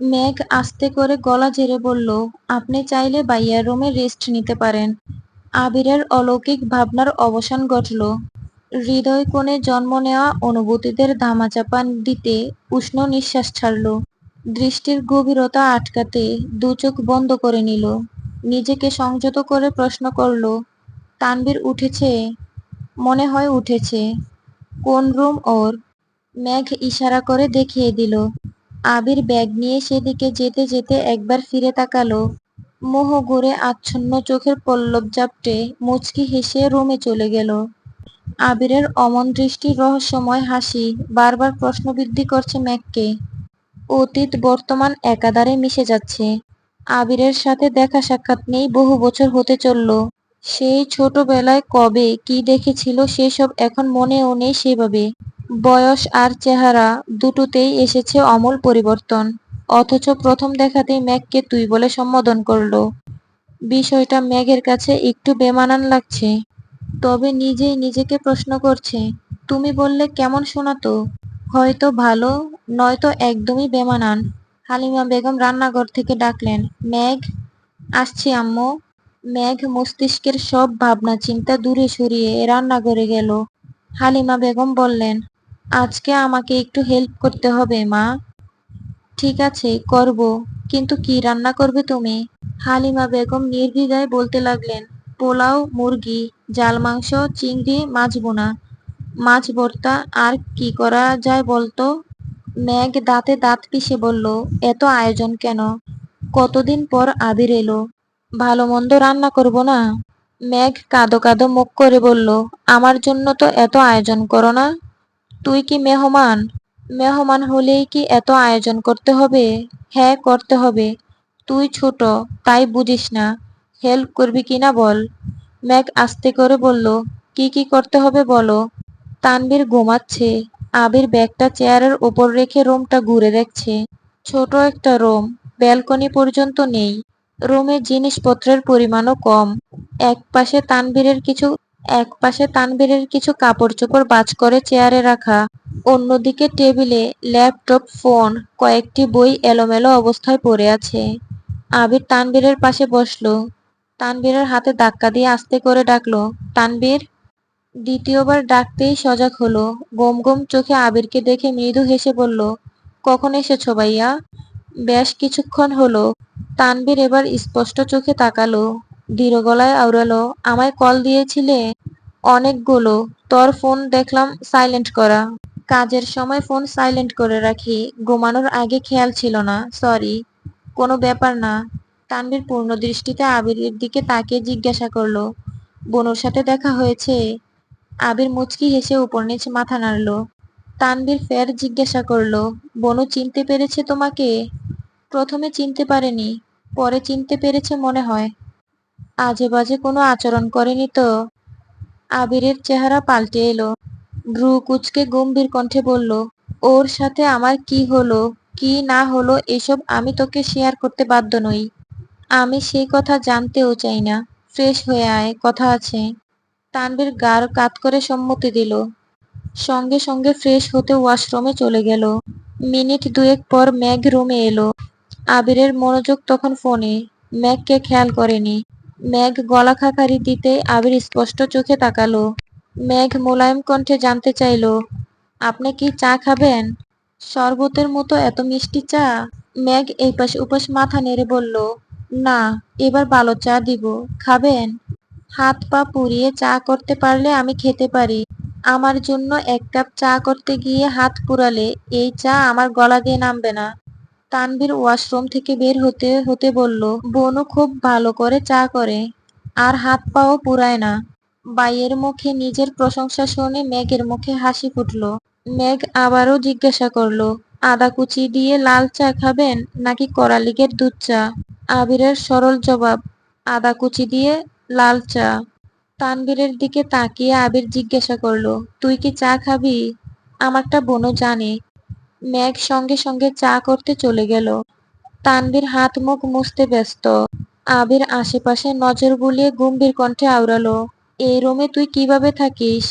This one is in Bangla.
মেঘ আস্তে করে গলা ঝেড়ে বলল, আপনি চাইলে বাইয়ার রুমে রেস্ট নিতে পারেন। আবিরের অলৌকিক ভাবনার অবসান ঘটল। হৃদয় কোণে জন্ম নেওয়া অনুভূতিদের ধামাচাপা দিতে উষ্ণ নিঃশ্বাস ছাড়ল। দৃষ্টির গভীরতা আটকাতে দু চোখ বন্ধ করে নিল। নিজেকে সংযত করে প্রশ্ন করল তানবীর উঠেছে? মনে হয় উঠেছে। কোন রুম ওর? মেঘ ইশারা করে দেখিয়ে দিল আবির ব্যাগ নিয়ে সেদিকে যেতে যেতে একবার ফিরে তাকালো। মোহ ঘুরে আচ্ছন্ন চোখের পল্লব জাপটে মুচকি হেসে রুমে চলে গেল। আবিরের অমন দৃষ্টির রহস্যময় হাসি, বারবার প্রশ্নবৃদ্ধি করছে ম্যাককে। অতীত বর্তমান একাধারে মিশে যাচ্ছে। আবিরের সাথে দেখা সাক্ষাৎ নেই, বহু বছর হতে চলল। সেই ছোটবেলায় কবে কি দেখেছিল সেসব এখন মনেও নেই সেভাবে। বয়স আর চেহারা দুটোতেই এসেছে অমূল পরিবর্তন। অথচ প্রথম দেখাতেই ম্যাগকে তুই বলে সম্বোধন করল, বিষয়টা ম্যাগের কাছে একটু বেমানান লাগছে। তবে নিজেই নিজেকে প্রশ্ন করছে, তুমি বললে কেমন শোনাতো? হয়তো ভালো, নয়তো একদমই বেমানান। হালিমা বেগম রান্নাঘর থেকে ডাকলেন ম্যাগ আসছি আম্মু। মেঘ মস্তিষ্কের সব ভাবনা, চিন্তা দূরে সরিয়ে রান্নাঘরে গেল। হালিমা বেগম বললেন আজকে আমাকে একটু হেল্প করতে হবে, মা। ঠিক আছে, করব। কিন্তু কি রান্না করবে তুমি? হালিমা বেগম নির্দ্বিধায় বলতে লাগলেন, পোলাও, মুরগি, জাল মাংস, চিংড়ি, মাছ বোনা। মাছ ভর্তা আর কি করা যায় বলতো? মেঘ দাঁতে দাঁত পিষে বলল, এত আয়োজন কেন? কতদিন পর আবির এলো? ভালো মন্দ রান্না করব না? মেঘ কাঁদো কাঁদো মুখ করে বলল, আমার জন্য তো এত আয়োজন করো না। তুই কি মেহমান? মেহমান হলেই কি এত আয়োজন করতে হবে? হ্যাঁ করতে হবে। তুই ছোট, তাই বুঝিস না। হেল্প করবি কিনা বল? ম্যাক আস্তে করে বলল, কি কি করতে হবে বলো? তানবীর ঘুমাচ্ছে। আবির ব্যাগটা চেয়ারের ওপর রেখে রুমটা ঘুরে দেখছে। ছোট একটা রুম, ব্যালকনি পর্যন্ত নেই। রুমে জিনিসপত্রের পরিমাণও কম। এক পাশে তানবীরের কিছু এক পাশে তানবীরের কিছু কাপড় চোপড় বাজ করে চেয়ারে রাখা, অন্যদিকে টেবিলে ল্যাপটপ, ফোন, কয়েকটি বই এলোমেলো অবস্থায় পড়ে আছে। আবির তানবীরের পাশে বসল। তানবীরের হাতে ধাক্কা দিয়ে আস্তে করে ডাকলো তানবীর দ্বিতীয়বার ডাকতেই সজাগ হলো। গম গম চোখে আবিরকে দেখে মৃদু হেসে বলল, কখন এসেছ ভাইয়া? বেশ কিছুক্ষণ হলো। তানবীর এবার স্পষ্ট চোখে তাকালো। দৃঢ় গলায় আওড়ালো, আমায় কল দিয়েছিলে? অনেকগুলো। তোর ফোন দেখলাম সাইলেন্ট করা। কাজের সময় ফোন সাইলেন্ট করে রাখি, ঘুমানোর আগে খেয়াল ছিল না, সরি। কোনো ব্যাপার না। তানবীর পূর্ণ দৃষ্টিতে আবিরের দিকে তাকিয়ে জিজ্ঞাসা করল, বনুর সাথে দেখা হয়েছে? আবির মুচকি হেসে উপর নিচে মাথা নাড়ল। তানবীর ফের জিজ্ঞাসা করল, বনু চিনতে পেরেছে তোমাকে? প্রথমে চিনতে পারেনি, পরে চিনতে পেরেছে মনে হয়। আজে বাজে কোনো আচরণ করেনি তো? আবিরের চেহারা পাল্টে এলো। ভ্রু কুচকে গম্ভীর কণ্ঠে বলল, ওর সাথে আমার কি হলো, কি না হলো, এসব আমি তোকে শেয়ার করতে বাধ্য নই। আমি সেই কথা জানতেও চাই না। ফ্রেশ হয়ে আয়, কথা আছে। তানবীর গার কাত করে সম্মতি দিল। সঙ্গে সঙ্গে ফ্রেশ হতে ওয়াশরুমে চলে গেল। মিনিট দুয়েক পর ম্যাগ রুমে এলো। আবিরের মনোযোগ তখন ফোনে। ম্যাগকে খেয়াল করেনি। ম্যাগ গলা খাকারি দিতে আবির স্পষ্ট চোখে তাকালো। ম্যাগ মোলায়েম কণ্ঠে জানতে চাইল, আপনি কি চা খাবেন? শরবতের মতো এত মিষ্টি চা? ম্যাগ এই পাশ উপাস মাথা নেড়ে বলল, না, এবার ভালো চা দিব। খাবেন? হাত পা পুড়িয়ে চা করতে পারলে আমি খেতে পারি। আমার জন্য এক কাপ চা করতে গিয়ে হাত পুরালে এই চা আমার গলা দিয়ে নামবে না। তানভীর ওয়াশরুম থেকে বের হতে হতে বলল, বোনও খুব ভালো করে চা করে, আর হাত পাও পুরায় না। বাইয়ের মুখে নিজের প্রশংসা শুনে মেঘের মুখে হাসি ফুটল। মেঘ আবারও জিজ্ঞাসা করল, আদা কুচি দিয়ে লাল চা খাবেন, নাকি করালিগের দুধ চা? আবিরের সরল জবাব, আদা কুচি দিয়ে লাল চা। তানবীরের দিকে তাকিয়ে আবির জিজ্ঞাসা করল, তুই কি চা খাবি? আমারটা বোনও জানে মেঘ সঙ্গে সঙ্গে চা করতে চলে গেল। তানবীর হাত মুখ মুছতে ব্যস্ত। আবির আশেপাশে নজর বুলিয়ে গম্ভীর কণ্ঠে আওড়ালো, এই রুমে তুই কীভাবে থাকিস?